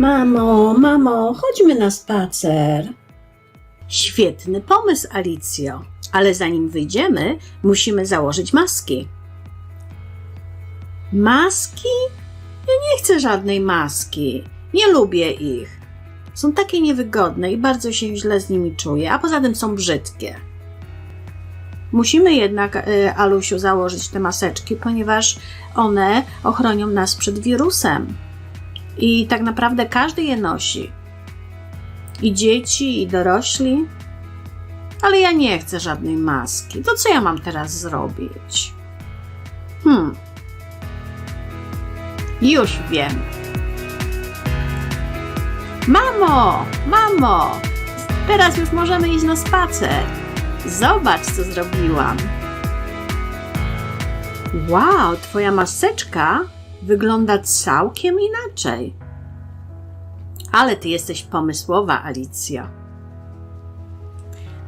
Mamo, mamo, chodźmy na spacer. Świetny pomysł, Alicjo, ale zanim wyjdziemy, musimy założyć maski. Maski? Ja nie chcę żadnej maski. Nie lubię ich. Są takie niewygodne i bardzo się źle z nimi czuję, a poza tym są brzydkie. Musimy jednak, y, Alusiu, założyć te maseczki, ponieważ one ochronią nas przed wirusem. I tak naprawdę każdy je nosi. I dzieci, i dorośli. Ale ja nie chcę żadnej maski. To co ja mam teraz zrobić? Hmm. Już wiem. Mamo, mamo, teraz już możemy iść na spacer. Zobacz, co zrobiłam. Wow, twoja maseczka wygląda całkiem inaczej. Ale ty jesteś pomysłowa, Alicjo.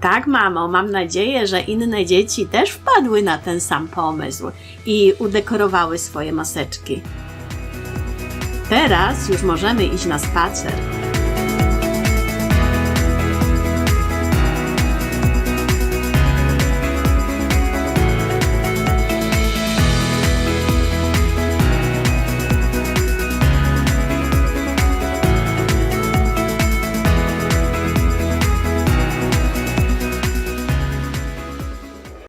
Tak, mamo, mam nadzieję, że inne dzieci też wpadły na ten sam pomysł i udekorowały swoje maseczki. Teraz już możemy iść na spacer.